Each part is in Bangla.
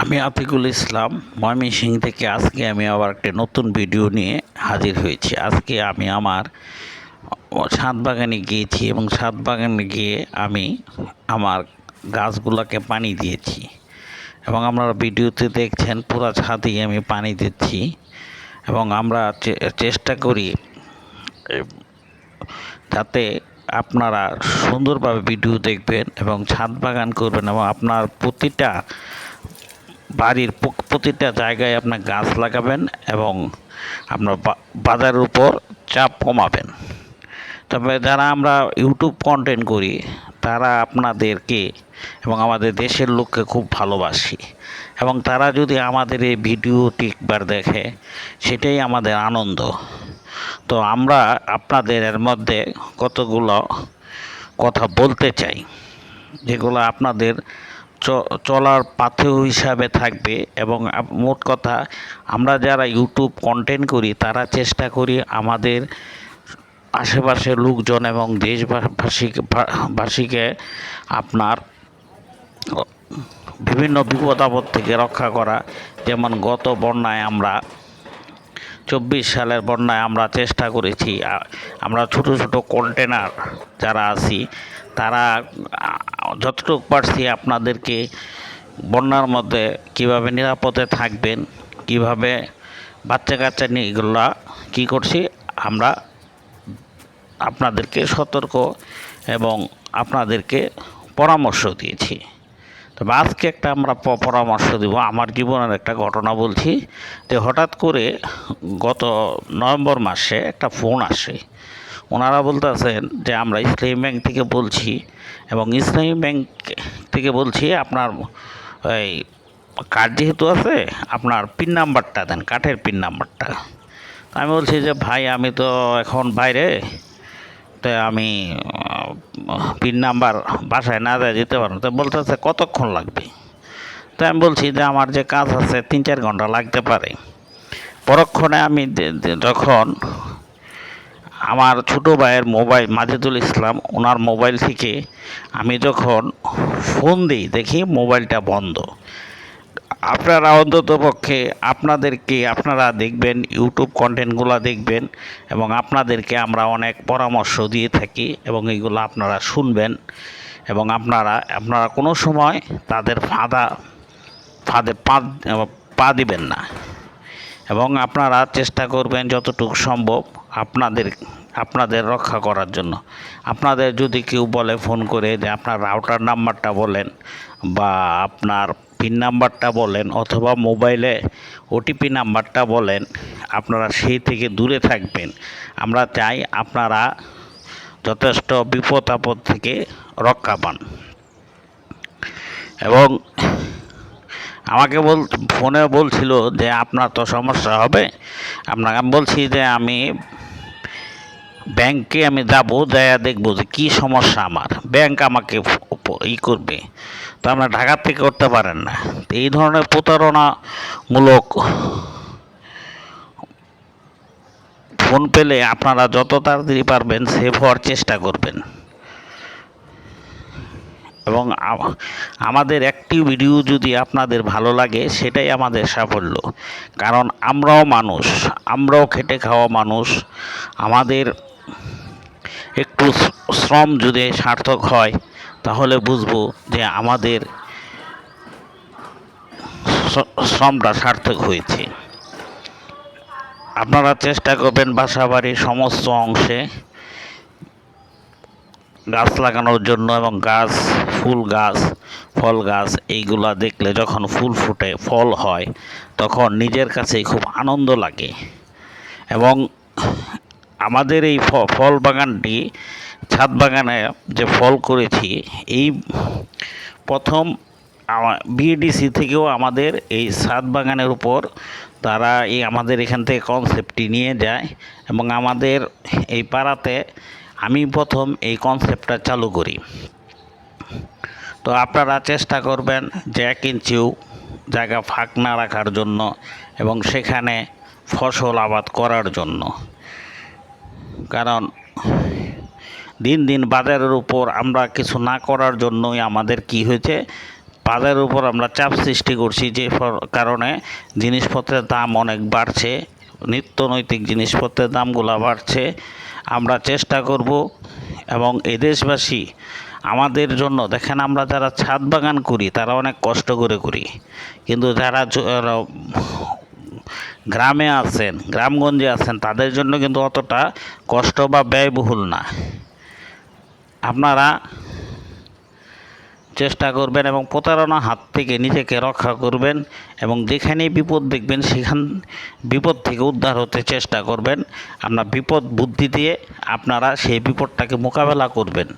আমি আতিকুল ইসলাম ময়মনসিংহ থেকে আজকে আমি আবার একটা নতুন ভিডিও নিয়ে হাজির হয়েছি। আজকে আমি আমার ছাদ বাগানে গিয়েছি এবং ছাদ বাগানে গিয়ে আমি আমার গাছগুলোকে পানি দিয়েছি এবং আপনারা ভিডিওতে দেখছেন, পুরো ছাদেই আমি পানি দিচ্ছি এবং আমরা চেষ্টা করি যাতে আপনারা সুন্দরভাবে ভিডিও দেখবেন এবং ছাদ বাগান করবেন এবং আপনার প্রতিটা বাড়ির প্রতিটা জায়গায় আপনার গাছ লাগাবেন এবং আপনার বাজারের উপর চাপ কমাবেন। তবে যারা আমরা ইউটিউব কন্টেন্ট করি, তারা আপনাদেরকে এবং আমাদের দেশের লোককে খুব ভালোবাসি। এবং তারা যদি আমাদের এই ভিডিওটি একবার দেখে, সেটাই আমাদের আনন্দ। তো আমরা আপনাদের এর মধ্যে কতগুলো কথা বলতে চাই, যেগুলো আপনাদের চলার পাথেয় হিসাবে থাকবে এবং মোট কথা আমরা যারা ইউটিউব কন্টেন্ট করি, তারা চেষ্টা করি আমাদের আশেপাশের লোকজন এবং দেশবাসীকে ভা- বাসীকে আপনার বিভিন্ন বিপদ আপদ থেকে রক্ষা করা। যেমন গত বন্যায় আমরা, চব্বিশ সালের বন্যায় আমরা চেষ্টা করেছি আমরা ছোট ছোট কন্টেনার যারা আছি তারা যতটুকু পারছি আপনাদেরকে বন্যার মধ্যে কীভাবে নিরাপদে থাকবেন, কীভাবে বাচ্চা কাচ্চা নিয়ে এগুলা কী করছি, আমরা আপনাদেরকে সতর্ক এবং আপনাদেরকে পরামর্শ দিয়েছি। তবে আজকে একটা আমরা পরামর্শ দিব, আমার জীবনের একটা ঘটনা বলছি যে হঠাৎ করে গত নভেম্বর মাসে একটা ফোন আসে। ওনারা বলতেছেন যে, আমরা ইসলামী ব্যাংক থেকে বলছি এবং ইসলামী ব্যাংক থেকে বলছি আপনার এই কার্ড যেহেতু আছে, আপনার পিন নাম্বারটা দেন কাঠের পিন নাম্বারটা। আমি বলছি যে, ভাই, আমি তো এখন বাইরে, তো আমি পিন নাম্বার বাসায় না দেয় দিতে পারব। তো বলতেছে, কতক্ষণ লাগবে? তো আমি বলছি যে, আমার যে কাজ আছে, তিন চার ঘণ্টা লাগতে পারে। পরক্ষণে আমি যখন আমার ছোটো ভাইয়ের মোবাইল, মাজেদুল ইসলাম, ওনার মোবাইল থেকে আমি যখন ফোন দিই, দেখি মোবাইলটা বন্ধ। আপনারা অন্তত পক্ষে আপনাদেরকে, আপনারা দেখবেন, ইউটিউব কন্টেন্টগুলো দেখবেন এবং আপনাদেরকে আমরা অনেক পরামর্শ দিয়ে থাকি এবং এইগুলো আপনারা শুনবেন এবং আপনারা আপনারা কোনো সময় তাদের ফাঁদা, ফাঁদে পা পা দিবেন না। এবং আপনারা চেষ্টা করবেন যতটুকু সম্ভব আপনাদের আপনাদের রক্ষা করার জন্য। আপনাদের যদি কেউ বলে, ফোন করে যে আপনার রাউটার নাম্বারটা বলেন বা আপনার পিন নাম্বারটা বলেন অথবা মোবাইলে ওটিপি নাম্বারটা বলেন, আপনারা সেই থেকে দূরে থাকবেন। আমরা চাই আপনারা যথেষ্ট বিপদ আপদ থেকে রক্ষা পান। এবং আমাকে বল, ফোনে বলছিল যে, আপনার তো সমস্যা হবে। আপনাকে, আমি বলছি যে, আমি ব্যাংকে আমি যাব যাইয়া দেখব যে কী সমস্যা আমার। ব্যাংক আমাকে ই করবে। তো আপনার ঢাকার থেকে করতে পারেন না। তো এই ধরনের প্রতারণামূলক ফোন পেলে আপনারা যত তাড়াতাড়ি পারবেন সেভ হওয়ার চেষ্টা করবেন। এবং আমাদের একটি ভিডিও যদি আপনাদের ভালো লাগে, সেটাই আমাদের সাফল্য। কারণ আমরাও মানুষ, আমরাও খেটে খাওয়া মানুষ। আমাদের একটু শ্রম যদি সার্থক হয়, তাহলে বুঝব যে আমাদের শ্রমটা সার্থক হয়েছে। আপনারা চেষ্টা করবেন বাসা বাড়ির সমস্ত অংশে গাছ লাগানোর জন্য এবং গাছ, ফুল গাছ, ফল গাছ এইগুলা দেখলে যখন ফুল ফুটে, ফল হয়, তখন নিজের কাছেই খুব আনন্দ লাগে। এবং আমাদের এই ফল বাগানটি, ছাদ বাগানে যে ফল করেছি, এই প্রথম বিএডিসি থেকেও আমাদের এই ছাদ বাগানের উপর তারা এই আমাদের এখান থেকে কনসেপ্টটি নিয়ে যায় এবং আমাদের এই পাড়াতে আমি প্রথম এই কনসেপ্টটা চালু করি। তো আপনারা চেষ্টা করবেন যে এক ইঞ্চিও জায়গা ফাঁক না রাখার জন্য এবং সেখানে ফসল আবাদ করার জন্য। কারণ দিন দিন বাজারের উপর আমরা কিছু না করার জন্যই আমাদের কি হয়েছে? বাজারের উপর আমরা চাপ সৃষ্টি করছি যে কারণে জিনিসপত্রের দাম অনেক বাড়ছে, নিত্য নৈতিক জিনিসপত্রের দামগুলো বাড়ছে। আমরা চেষ্টা করব এবং এই দেশবাসী আমাদের জন্য, দেখেন আমরা যারা ছাদ বাগান করি, তারা অনেক কষ্ট করে করি। কিন্তু যারা গ্রামে আছেন, গ্রামগঞ্জে আছেন, তাদের জন্য কিন্তু অতটা কষ্ট বা ব্যয়বহুল না। আপনারা চেষ্টা করবেন এবং প্রতারণা হাত থেকে নিজেকে রক্ষা করবেন এবং যেখানেই বিপদ দেখবেন, সেখান, বিপদ থেকে উদ্ধার হতে চেষ্টা করবেন। আপনার বিপদ বুদ্ধি দিয়ে আপনারা সেই বিপদটাকে মোকাবেলা করবেন।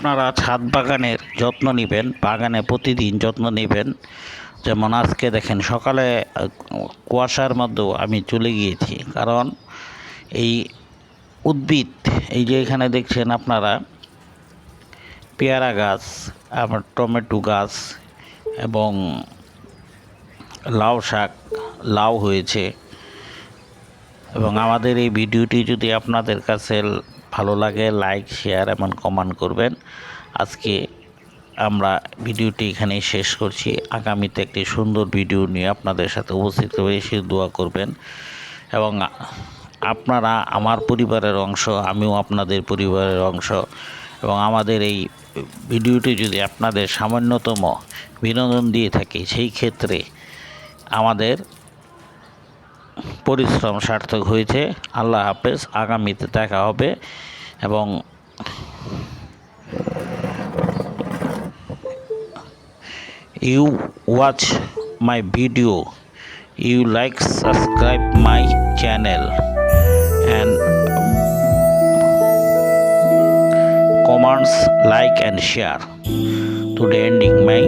আপনারা ছাদ বাগানের যত্ন নেবেন, বাগানে প্রতিদিন যত্ন নেবেন। যেমন আজকে দেখেন, সকালে কুয়াশার মধ্যেও আমি চলে গিয়েছি। কারণ এই উদ্ভিদ, এই যে এখানে দেখছেন আপনারা, পেয়ারা গাছ, আবার টমেটো গাছ এবং লাউ শাক, লাউ হয়েছে। এবং আমাদের এই ভিডিওটি যদি আপনাদের কাছে ভালো লাগে লাইক শেয়ার এবং কমেন্ট করবেন। আজকে আমরা ভিডিওটি এখানেই শেষ করছি। আগামীতে একটি সুন্দর ভিডিও নিয়ে আপনাদের সাথে উপস্থিত হয়ে সে দোয়া করবেন। এবং আপনারা আমার পরিবারের অংশ, আমিও আপনাদের পরিবারের অংশ। এবং আমাদের এই ভিডিওটি যদি আপনাদের সামান্যতম বিনোদন দিয়ে থাকে, সেই ক্ষেত্রে আমাদের পরিশ্রম সার্থক হয়েছে। আল্লাহ হাফেজ, আগামীতে দেখা হবে এবং you watch my video you like subscribe my channel and comments, like and share today ending my